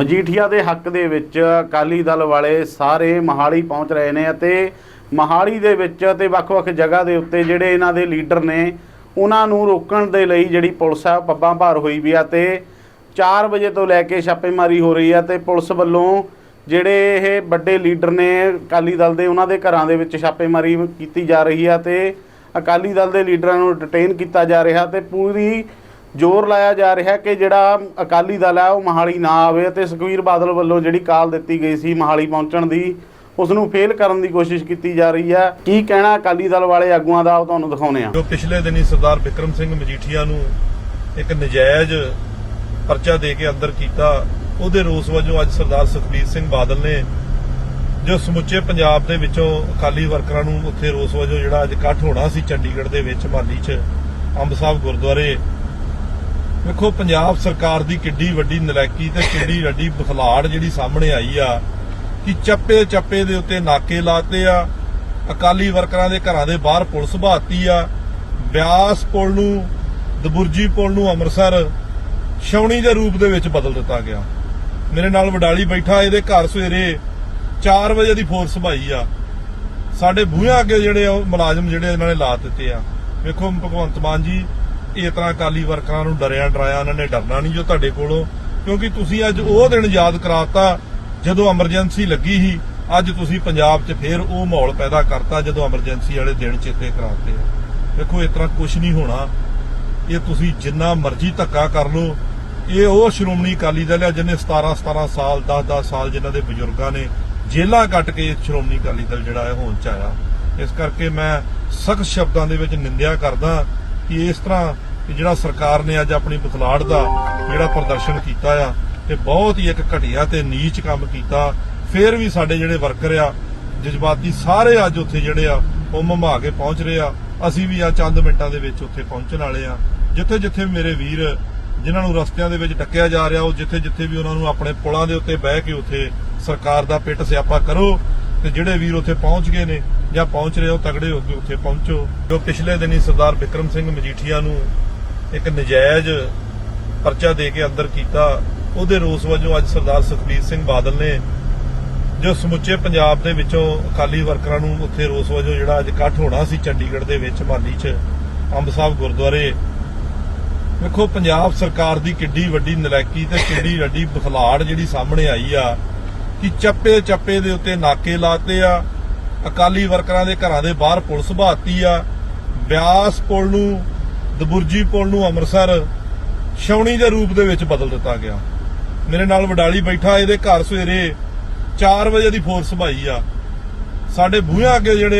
ਮਜੀਠੀਆ ਦੇ ਹੱਕ ਦੇ ਵਿੱਚ ਅਕਾਲੀ ਦਲ ਵਾਲੇ ਸਾਰੇ ਮਹਾਲੀ ਪਹੁੰਚ ਰਹੇ ਨੇ ਅਤੇ ਮਹਾਲੀ ਦੇ ਵਿੱਚ ਤੇ ਵੱਖ-ਵੱਖ ਜਗ੍ਹਾ ਦੇ ਉੱਤੇ ਜਿਹੜੇ ਇਹਨਾਂ ਦੇ ਲੀਡਰ ਨੇ, ਉਹਨਾਂ ਨੂੰ ਰੋਕਣ ਦੇ ਲਈ ਜਿਹੜੀ ਪੁਲਿਸ ਆ, ਉਹ ਪੱਬਾਂ ਭਾਰ ਹੋਈ ਵੀ ਆ ਤੇ 4 ਵਜੇ ਤੋਂ ਲੈ ਕੇ ਛਾਪੇਮਾਰੀ ਹੋ ਰਹੀ ਆ ਤੇ ਪੁਲਿਸ ਵੱਲੋਂ ਜਿਹੜੇ ਇਹ ਵੱਡੇ ਲੀਡਰ ਨੇ ਅਕਾਲੀ ਦਲ ਦੇ, ਉਹਨਾਂ ਦੇ ਘਰਾਂ ਦੇ ਵਿੱਚ ਛਾਪੇਮਾਰੀ ਕੀਤੀ ਜਾ ਰਹੀ ਆ ਤੇ ਅਕਾਲੀ ਦਲ ਦੇ ਲੀਡਰਾਂ ਨੂੰ ਡਿਟੇਨ ਕੀਤਾ ਜਾ ਰਿਹਾ ਤੇ ਪੂਰੀ ਜ਼ੋਰ ਲਾਇਆ ਜਾ ਰਿਹਾ ਕਿ ਜਿਹੜਾ ਅਕਾਲੀ ਦਲ ਹੈ ਉਹ ਮਹਾਲੀ ਨਾ ਆਵੇ ਤੇ ਸੁਖਵੀਰ ਬਾਦਲ ਵੱਲੋਂ ਜਿਹੜੀ ਕਾਲ ਦਿੱਤੀ ਗਈ ਸੀ ਮਹਾਲੀ ਪਹੁੰਚਣ ਦੀ ਉਸ ਨੂੰ ਫੇਲ ਕਰਨ ਦੀ ਕੋਸ਼ਿਸ਼ ਕੀਤੀ ਜਾ ਰਹੀ ਹੈ ਕੀ ਕਹਿਣਾ ਅਕਾਲੀ ਦਲ ਵਾਲੇ ਆਗੂਆਂ ਦਾ, ਉਹ ਤੁਹਾਨੂੰ ਦਿਖਾਉਨੇ ਆ। ਜੋ ਪਿਛਲੇ ਦਿਨੀ ਸਰਦਾਰ ਵਿਕਰਮ ਸਿੰਘ ਮਜੀਠੀਆ ਨੂੰ ਇੱਕ ਨਜਾਇਜ਼ ਪਰਚਾ ਦੇ ਕੇ ਅੰਦਰ ਕੀਤਾ, ਉਹਦੇ ਰੋਸ ਵਜੋਂ ਅੱਜ ਸਰਦਾਰ ਸੁਖਬੀਰ ਸਿੰਘ ਬਾਦਲ ਨੇ ਜੋ ਸਮੁੱਚੇ ਪੰਜਾਬ ਦੇ ਵਿੱਚੋਂ ਅਕਾਲੀ ਵਰਕਰਾਂ ਨੂੰ ਉੱਥੇ ਰੋਸ ਵਜੋਂ ਜਿਹੜਾ ਅੱਜ ਇਕੱਠ ਹੋਣਾ ਸੀ ਚੰਡੀਗੜ੍ਹ ਦੇ ਵਿੱਚ, ਮਾਲੀ 'ਚ, ਅੰਬ ਸਾਹਿਬ ਗੁਰਦੁਆਰੇ ਵੇਖੋ, ਪੰਜਾਬ ਸਰਕਾਰ ਦੀ ਕਿੱਡੀ ਵੱਡੀ ਨਲਾਇਕੀ ਤੇ ਕਿੱਡੀ ਵੱਡੀ ਬਖਲਾੜ ਜਿਹੜੀ ਸਾਹਮਣੇ ਆਈ ਆ, ਕਿ ਚੱਪੇ ਚੱਪੇ ਦੇ ਉੱਤੇ ਨਾਕੇ ਲਾਤੇ ਆ, ਅਕਾਲੀ ਵਰਕਰਾਂ ਦੇ ਘਰਾਂ ਦੇ ਬਾਹਰ ਪੁਲਿਸ ਬਹਾਤੀ ਆ, ਬਿਆਸ ਪੁਲ ਨੂੰ, ਦਬੁਰਜੀ ਪੁਲ ਨੂੰ ਅੰਮ੍ਰਿਤਸਰ ਛਾਉਣੀ ਦੇ ਰੂਪ ਦੇ ਵਿੱਚ ਬਦਲ ਦਿੱਤਾ ਗਿਆ। ਮੇਰੇ ਨਾਲ ਵਡਾਲੀ ਬੈਠਾ, ਇਹਦੇ ਘਰ ਸਵੇਰੇ 4 ਵਜੇ ਦੀ ਫੋਰਸ ਭਾਈ ਆ। ਸਾਡੇ ਬੂਹਿਆਂ ਅੱਗੇ ਜਿਹੜੇ ਆ, ਉਹ ਮੁਲਾਜ਼ਮ ਜਿਹੜੇ ਇਹਨਾਂ ਨੇ ਲਾ ਦਿੱਤੇ ਆ। ਵੇਖੋ, ਭਗਵੰਤ ਮਾਨ ਜੀ ਇਸ ਤਰ੍ਹਾਂ ਅਕਾਲੀ ਵਰਕਰਾਂ ਨੂੰ ਡਰਿਆ ਡਰਾਇਆ ਇਹਨਾਂ ਨੇ ਡਰਨਾ ਨਹੀਂ ਜੋ ਤੁਹਾਡੇ ਕੋਲੋਂ, ਕਿਉਂਕਿ ਤੁਸੀਂ ਅੱਜ ਉਹ ਦਿਨ ਯਾਦ ਕਰਾਤਾ, ਜਦੋਂ ਐਮਰਜੈਂਸੀ ਲੱਗੀ ਸੀ, ਅੱਜ ਤੁਸੀਂ ਪੰਜਾਬ 'ਚ ਫੇਰ ਉਹ ਮਾਹੌਲ ਪੈਦਾ ਕਰਤਾ ਜਦੋਂ ਐਮਰਜੈਂਸੀ ਵਾਲੇ ਦਿਨ ਚੇਤੇ ਕਰਾਤੇ ਆ। ਵੇਖੋ ਇਸ ਤਰ੍ਹਾਂ ਕੁਝ ਨਹੀਂ ਹੋਣਾ। ਇਹ ਤੁਸੀਂ ਜਿੰਨਾ ਮਰਜ਼ੀ ਧੱਕਾ ਕਰ ਲਓ। ਇਹ ਉਹ ਸ਼੍ਰੋਮਣੀ ਅਕਾਲੀ ਦਲ ਹੈ ਜਿਹਨੇ 17 17 ਸਾਲ 10 10 ਸਾਲ ਜਿਨ੍ਹਾਂ ਦੇ ਬਜ਼ੁਰਗਾਂ ਨੇ ਜੇਲਾਂ ਕੱਟ ਕੇ ਸ਼੍ਰੋਮਣੀ ਅਕਾਲੀ ਦਲ ਜਿਹੜਾ ਹੈ ਹੋਂਦ ਚ ਆਇਆ। ਇਸ ਕਰਕੇ ਮੈਂ ਸਖਤ ਸ਼ਬਦਾਂ ਦੇ ਵਿੱਚ ਨਿੰਦਿਆ ਕਰਦਾ ਕਿ ਇਸ ਤਰ੍ਹਾਂ ਕਿ ਜਿਹੜਾ ਸਰਕਾਰ ਨੇ ਅੱਜ ਆਪਣੀ ਬਖਲਾੜ ਦਾ ਜਿਹੜਾ ਪ੍ਰਦਰਸ਼ਨ ਕੀਤਾ ਆ, ਤੇ ਬਹੁਤ ਹੀ ਇੱਕ ਘਟੀਆ ਤੇ ਨੀਚ ਕੰਮ ਕੀਤਾ। ਫੇਰ ਵੀ ਸਾਡੇ ਜਿਹੜੇ ਵਰਕਰ ਆ, ਜਜ਼ਬਾਤੀ ਸਾਰੇ ਅੱਜ ਉੱਥੇ ਜਿਹੜੇ ਆ, ਉਹ ਮਮਾ ਕੇ ਪਹੁੰਚ ਰਹੇ ਆ। ਅਸੀਂ ਵੀ ਆ ਚੰਦ ਮਿੰਟਾਂ ਦੇ ਵਿੱਚ ਉੱਥੇ ਪਹੁੰਚਣ ਵਾਲੇ ਆ। ਜਿੱਥੇ ਜਿੱਥੇ ਮੇਰੇ ਵੀਰ, ਜਿਨ੍ਹਾਂ ਨੂੰ ਰਸਤਿਆਂ ਦੇ ਵਿੱਚ ਟੱਕਿਆ ਜਾ ਰਿਹਾ, ਉਹ ਜਿੱਥੇ ਜਿੱਥੇ ਵੀ ਉਹਨਾਂ ਨੂੰ ਆਪਣੇ ਪੁਲਾਂ ਦੇ ਉੱਤੇ ਬਹਿ ਕੇ ਉੱਥੇ ਸਰਕਾਰ ਦਾ ਪਿੱਟ ਸਿਆਪਾ ਕਰੋ, ਤੇ ਜਿਹੜੇ ਵੀਰ ਉੱਥੇ ਪਹੁੰਚ ਗਏ ਨੇ ਜਾਂ ਪਹੁੰਚ ਰਹੇ ਹੋ, ਤਗੜੇ ਹੋ ਕੇ ਉੱਥੇ ਪਹੁੰਚੋ। ਜੋ ਪਿਛਲੇ ਦਿਨੀ ਸਰਦਾਰ ਵਿਕਰਮ ਸਿੰਘ ਮਜੀਠੀਆ ਨੂੰ ਇੱਕ ਨਜਾਇਜ਼ ਪਰਚਾ ਦੇ ਕੇ ਅੰਦਰ ਕੀਤਾ, ਉਹਦੇ ਰੋਸ ਵਜੋਂ ਅੱਜ ਸਰਦਾਰ ਸੁਖਬੀਰ ਸਿੰਘ ਬਾਦਲ ਨੇ ਜੋ ਸਮੁੱਚੇ ਪੰਜਾਬ ਦੇ ਵਿੱਚੋਂ ਅਕਾਲੀ ਵਰਕਰਾਂ ਨੂੰ ਉੱਥੇ ਰੋਸ ਵਜੋਂ ਜਿਹੜਾ ਅੱਜ ਇਕੱਠ ਹੋਣਾ ਸੀ ਚੰਡੀਗੜ੍ਹ ਦੇ ਵਿੱਚ, ਮਾਲੀ 'ਚ, ਅੰਬ ਸਾਹਿਬ ਗੁਰਦੁਆਰੇ, ਵੇਖੋ ਪੰਜਾਬ ਸਰਕਾਰ ਦੀ ਕਿੱਡੀ ਵੱਡੀ ਨਲਾਇਕੀ ਤੇ ਕਿੱਡੀ ਵੱਡੀ ਬਖਲਾੜ ਜਿਹੜੀ ਸਾਹਮਣੇ ਆਈ ਆ, ਕਿ ਚੱਪੇ ਚੱਪੇ ਦੇ ਉੱਤੇ ਨਾਕੇ ਲਾਤੇ ਆ, ਅਕਾਲੀ ਵਰਕਰਾਂ ਦੇ ਘਰਾਂ ਦੇ ਬਾਹਰ ਪੁਲਿਸ ਬਹਾਤੀ ਆ, ਬਿਆਸ ਪੁਲ ਨੂੰ ਦਬੁਰਜੀ ਪੁਲ ਨੂੰ ਅੰਮ੍ਰਿਤਸਰ ਛਾਉਣੀ ਦੇ ਰੂਪ ਦੇ ਵਿੱਚ ਬਦਲ ਦਿੱਤਾ ਗਿਆ। ਮੇਰੇ ਨਾਲ ਵਡਾਲੀ ਬੈਠਾ, ਇਹਦੇ ਘਰ ਸਵੇਰੇ 4 ਵਜੇ ਦੀ ਫੋਰਸ ਭਾਈ ਆ। ਸਾਡੇ ਬੂਹਿਆਂ ਅੱਗੇ ਜਿਹੜੇ